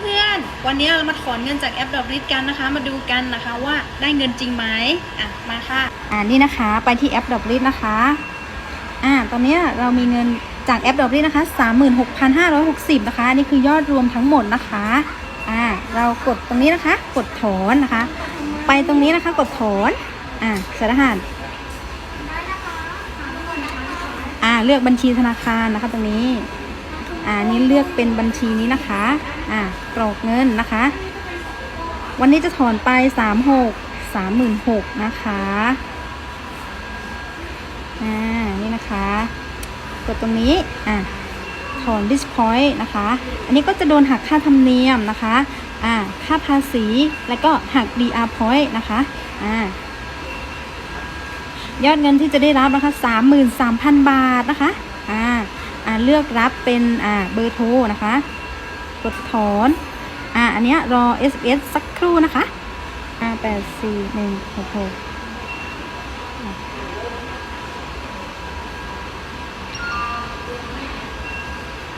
เพื่อนๆ วันนี้เรามาถอนเงินจากแอปดอกริดกันนะคะ มาดูกันนะคะว่าได้เงินจริงไหมอะมาค่ะ อ่านี่นะคะไปที่แอปดอกริดนะคะ อ่าตอนนี้เรามีเงินจากแอปดอกริดนะคะ36,560นะคะอันนี่คือยอดรวมทั้งหมดนะคะ อ่าเรากดตรงนี้นะคะ กดถอนนะคะ ไปตรงนี้นะคะ กดถอน อ่าใส่รหัสอ่าเลือกบัญชีธนาคารนะคะตรงนี้ อ่านี่เลือกเป็นบัญชีนี้นะคะอ่ากรอกเงินนะคะ วันนี้จะถอนไปสามหกสามหมื่นหกนะคะอ่านี่นะคะ กดตรงนี้อ่าถอน this point นะคะ อันนี้ก็จะโดนหักค่าธรรมเนียมนะคะ อ่า ค่าภาษี แล้วก็หัก DR point นะคะ อ่า ยอดเงินที่จะได้รับนะคะ 33,000 บาทนะคะ เลือกรับเป็นอ่าเบอร์โทรนะคะ กดถอนอ่าอันเนี้ยรอ SMS สักครู่นะคะอ่าแปดสี่หนึ่งหกหก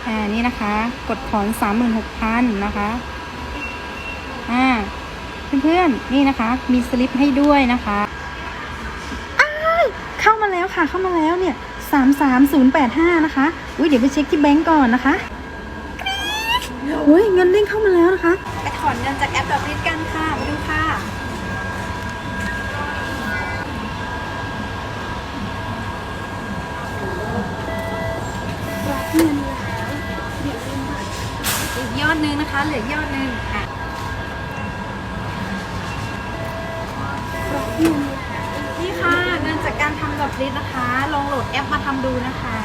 อ่านี่นะคะ กดถอนสามหมื่นหกพันนะคะอ่าเพื่อนๆนี่นะคะ มีสลิปให้ด้วยนะคะเข้ามาแล้วค่ะเข้ามาแล้วเนี่ย สามสามศูนย์แปดห้านะคะ อุ้ยเดี๋ยวไปเช็คที่แบงก์ก่อนนะคะโอ้ยเงินเด้งเข้ามาแล้วนะคะ ไปถอนเงินจากแอปดอกริดกันค่ะมาดูค่ะ รับเงินแล้วเดี๋ยวลืมบัตรอีกยอดนึงนะคะ เหลือยอดนึงค่ะ ลิสนะคะ ลองโหลดแอปมาทำดูนะคะ